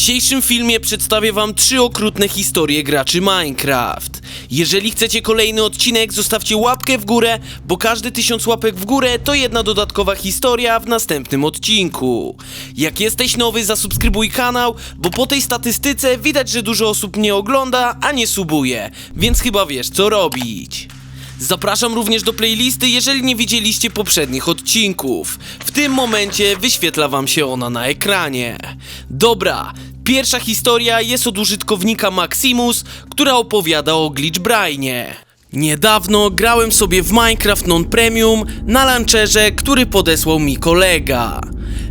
dzisiejszym filmie przedstawię wam trzy okrutne historie graczy Minecraft. Jeżeli chcecie kolejny odcinek, zostawcie łapkę w górę, bo każdy tysiąc łapek w górę to jedna dodatkowa historia w następnym odcinku. Jak jesteś nowy, zasubskrybuj kanał, bo po tej statystyce widać, że dużo osób mnie ogląda, a nie subuje, więc chyba wiesz co robić. Zapraszam również do playlisty, jeżeli nie widzieliście poprzednich odcinków. W tym momencie wyświetla wam się ona na ekranie. Dobra, pierwsza historia jest od użytkownika Maximus, która opowiada o Glitchbrainie. Niedawno grałem sobie w Minecraft Non-Premium na launcherze, który podesłał mi kolega.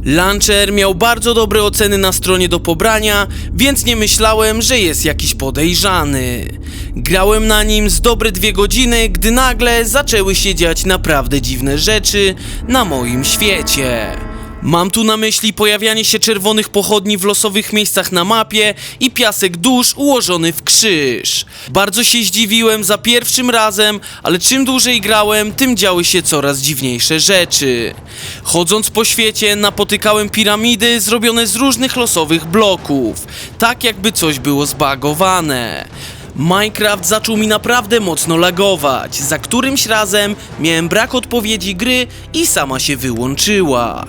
Launcher miał bardzo dobre oceny na stronie do pobrania, więc nie myślałem, że jest jakiś podejrzany. Grałem na nim z dobre dwie godziny, gdy nagle zaczęły się dziać naprawdę dziwne rzeczy na moim świecie. Mam tu na myśli pojawianie się czerwonych pochodni w losowych miejscach na mapie i piasek dusz ułożony w krzyż. Bardzo się zdziwiłem za pierwszym razem, ale czym dłużej grałem, tym działy się coraz dziwniejsze rzeczy. Chodząc po świecie, napotykałem piramidy zrobione z różnych losowych bloków, tak jakby coś było zbagowane. Minecraft zaczął mi naprawdę mocno lagować. Za którymś razem miałem brak odpowiedzi gry i sama się wyłączyła.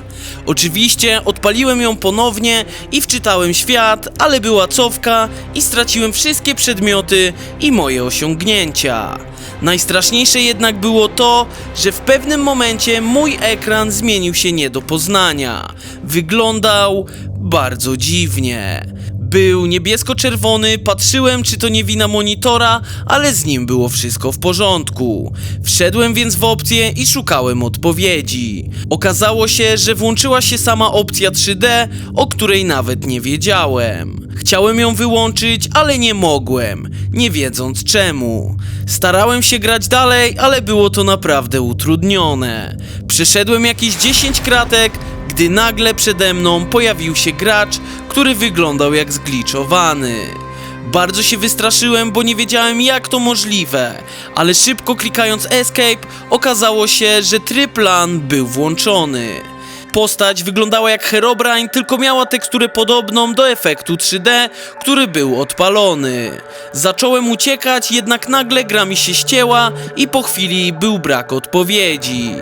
Oczywiście odpaliłem ją ponownie i wczytałem świat, ale była cofka i straciłem wszystkie przedmioty i moje osiągnięcia. Najstraszniejsze jednak było to, że w pewnym momencie mój ekran zmienił się nie do poznania. Wyglądał bardzo dziwnie. Był niebiesko-czerwony, patrzyłem czy to nie wina monitora, ale z nim było wszystko w porządku. Wszedłem więc w opcję i szukałem odpowiedzi. Okazało się, że włączyła się sama opcja 3D, o której nawet nie wiedziałem. Chciałem ją wyłączyć, ale nie mogłem, nie wiedząc czemu. Starałem się grać dalej, ale było to naprawdę utrudnione. Przeszedłem jakieś 10 kratek, gdy nagle przede mną pojawił się gracz, który wyglądał jak zgliczowany. Bardzo się wystraszyłem, bo nie wiedziałem jak to możliwe, ale szybko klikając escape okazało się, że tryb LAN był włączony. Postać wyglądała jak Herobrine, tylko miała teksturę podobną do efektu 3D, który był odpalony. Zacząłem uciekać, jednak nagle gra mi się ścięła i po chwili był brak odpowiedzi.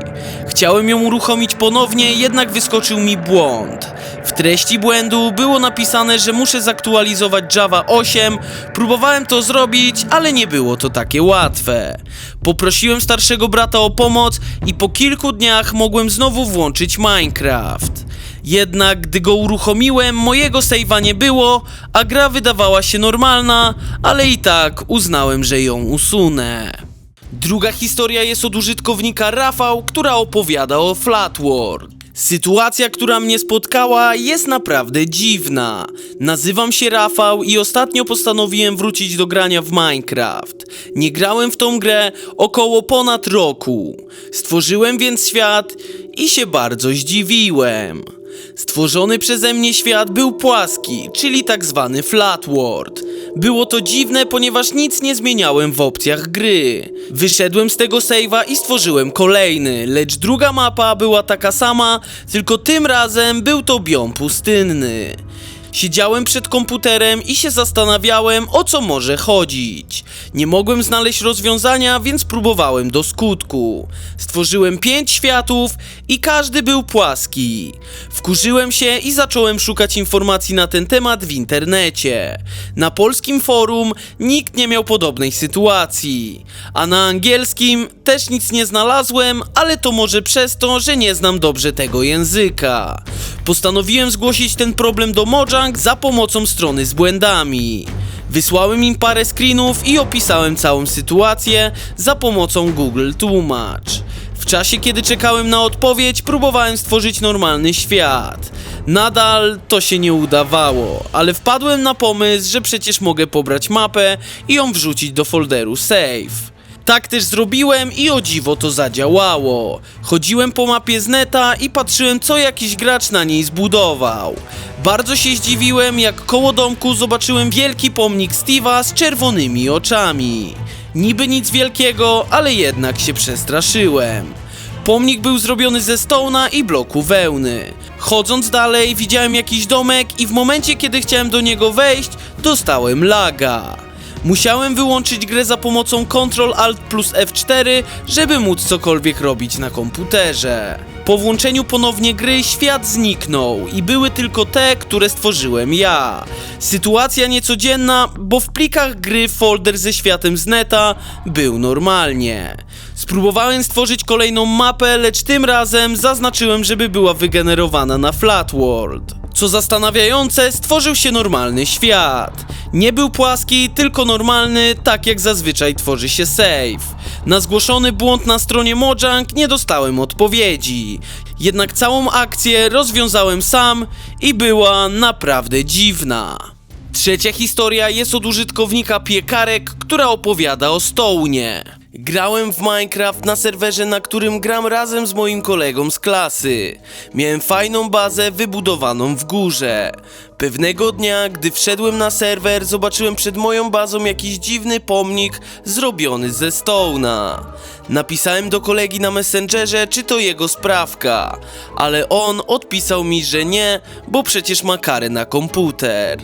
Chciałem ją uruchomić ponownie, jednak wyskoczył mi błąd. W treści błędu było napisane, że muszę zaktualizować Java 8. Próbowałem to zrobić, ale nie było to takie łatwe. Poprosiłem starszego brata o pomoc i po kilku dniach mogłem znowu włączyć Minecraft. Jednak gdy go uruchomiłem, mojego save'a nie było, a gra wydawała się normalna, ale i tak uznałem, że ją usunę. Druga historia jest od użytkownika Rafał, która opowiada o Flatworld. Sytuacja, która mnie spotkała, jest naprawdę dziwna. Nazywam się Rafał i ostatnio postanowiłem wrócić do grania w Minecraft. Nie grałem w tą grę około ponad roku. Stworzyłem więc świat i się bardzo zdziwiłem. Stworzony przeze mnie świat był płaski, czyli tak zwany flat world. Było to dziwne, ponieważ nic nie zmieniałem w opcjach gry. Wyszedłem z tego save'a i stworzyłem kolejny, lecz druga mapa była taka sama, tylko tym razem był to biom pustynny. Siedziałem przed komputerem i się zastanawiałem, o co może chodzić. Nie mogłem znaleźć rozwiązania, więc próbowałem do skutku. Stworzyłem pięć światów i każdy był płaski. Wkurzyłem się i zacząłem szukać informacji na ten temat w internecie. Na polskim forum nikt nie miał podobnej sytuacji, a na angielskim też nic nie znalazłem, ale to może przez to, że nie znam dobrze tego języka. Postanowiłem zgłosić ten problem do Za pomocą strony z błędami. Wysłałem im parę screenów i opisałem całą sytuację za pomocą Google Tłumacz. W czasie, kiedy czekałem na odpowiedź, próbowałem stworzyć normalny świat. Nadal to się nie udawało, ale wpadłem na pomysł, że przecież mogę pobrać mapę i ją wrzucić do folderu save. Tak też zrobiłem i o dziwo to zadziałało. Chodziłem po mapie z neta i patrzyłem co jakiś gracz na niej zbudował. Bardzo się zdziwiłem jak koło domku zobaczyłem wielki pomnik Steve'a z czerwonymi oczami. Niby nic wielkiego, ale jednak się przestraszyłem. Pomnik był zrobiony ze stołna i bloku wełny. Chodząc dalej, widziałem jakiś domek i w momencie, kiedy chciałem do niego wejść, dostałem laga. Musiałem wyłączyć grę za pomocą Ctrl Alt plus F4, żeby móc cokolwiek robić na komputerze. Po włączeniu ponownie gry świat zniknął i były tylko te, które stworzyłem ja. Sytuacja niecodzienna, bo w plikach gry folder ze światem z neta był normalnie. Spróbowałem stworzyć kolejną mapę, lecz tym razem zaznaczyłem, żeby była wygenerowana na Flat World. Co zastanawiające, stworzył się normalny świat. Nie był płaski, tylko normalny, tak jak zazwyczaj tworzy się save. Na zgłoszony błąd na stronie Mojang nie dostałem odpowiedzi. Jednak całą akcję rozwiązałem sam i była naprawdę dziwna. Trzecia historia jest od użytkownika Piekarek, która opowiada o Stołnie. Grałem w Minecraft na serwerze, na którym gram razem z moim kolegą z klasy. Miałem fajną bazę wybudowaną w górze. Pewnego dnia, gdy wszedłem na serwer, zobaczyłem przed moją bazą jakiś dziwny pomnik zrobiony ze Stone'a. Napisałem do kolegi na Messengerze, czy to jego sprawka, ale on odpisał mi, że nie, bo przecież ma karę na komputer.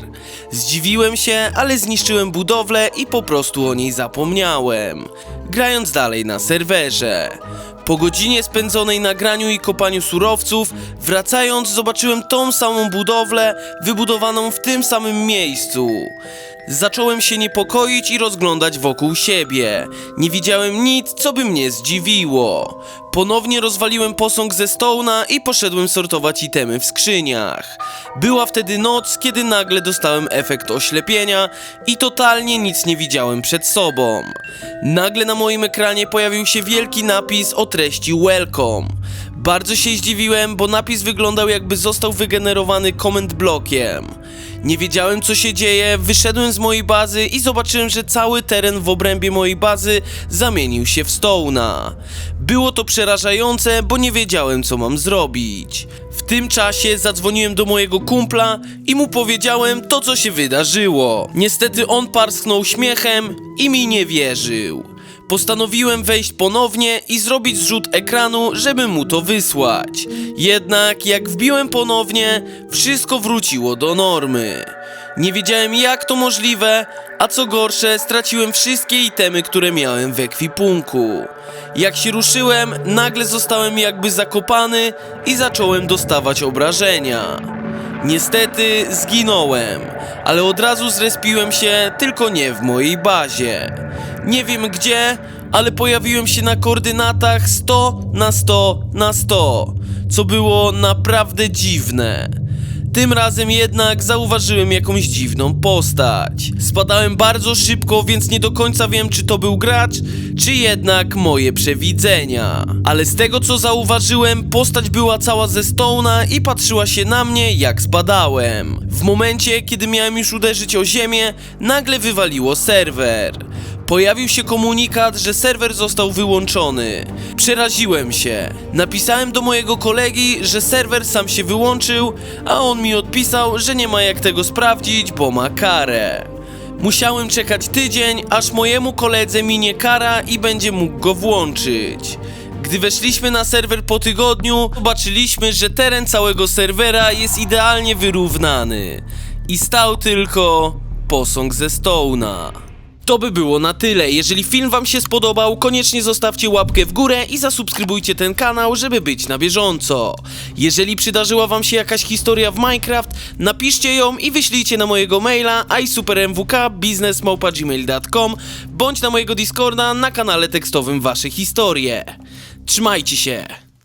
Zdziwiłem się, ale zniszczyłem budowlę i po prostu o niej zapomniałem. Grając dalej na serwerze. Po godzinie spędzonej na graniu i kopaniu surowców, wracając zobaczyłem tą samą budowlę wybudowaną w tym samym miejscu. Zacząłem się niepokoić i rozglądać wokół siebie. Nie widziałem nic, co by mnie zdziwiło. Ponownie rozwaliłem posąg ze Stone'a i poszedłem sortować itemy w skrzyniach. Była wtedy noc, kiedy nagle dostałem efekt oślepienia i totalnie nic nie widziałem przed sobą. Nagle na moim ekranie pojawił się wielki napis o treści Welcome. Bardzo się zdziwiłem, bo napis wyglądał jakby został wygenerowany comment blokiem. Nie wiedziałem co się dzieje, wyszedłem z mojej bazy i zobaczyłem, że cały teren w obrębie mojej bazy zamienił się w Stone'a. Było to przerażające, bo nie wiedziałem co mam zrobić. W tym czasie zadzwoniłem do mojego kumpla i mu powiedziałem to co się wydarzyło. Niestety on parsknął śmiechem i mi nie wierzył. Postanowiłem wejść ponownie i zrobić zrzut ekranu, żeby mu to wysłać. Jednak jak wbiłem ponownie, wszystko wróciło do normy. Nie wiedziałem jak to możliwe, a co gorsze, straciłem wszystkie itemy, które miałem w ekwipunku. Jak się ruszyłem, nagle zostałem jakby zakopany i zacząłem dostawać obrażenia. Niestety zginąłem, ale od razu zrespiłem się, tylko nie w mojej bazie. Nie wiem gdzie, ale pojawiłem się na koordynatach 100 na 100 na 100, co było naprawdę dziwne. Tym razem jednak zauważyłem jakąś dziwną postać. Spadałem bardzo szybko, więc nie do końca wiem, czy to był gracz, czy jednak moje przewidzenia. Ale z tego co zauważyłem, postać była cała ze Stone'a i patrzyła się na mnie, jak spadałem. W momencie, kiedy miałem już uderzyć o ziemię, nagle wywaliło serwer. Pojawił się komunikat, że serwer został wyłączony. Przeraziłem się. Napisałem do mojego kolegi, że serwer sam się wyłączył, a on mi odpisał, że nie ma jak tego sprawdzić, bo ma karę. Musiałem czekać tydzień, aż mojemu koledze minie kara i będzie mógł go włączyć. Gdy weszliśmy na serwer po tygodniu, zobaczyliśmy, że teren całego serwera jest idealnie wyrównany. I stał tylko posąg ze Stone'a. To by było na tyle. Jeżeli film wam się spodobał, koniecznie zostawcie łapkę w górę i zasubskrybujcie ten kanał, żeby być na bieżąco. Jeżeli przydarzyła wam się jakaś historia w Minecraft, napiszcie ją i wyślijcie na mojego maila isupermwk.biznesmałpa.gmail.com bądź na mojego Discorda na kanale tekstowym wasze historie. Trzymajcie się!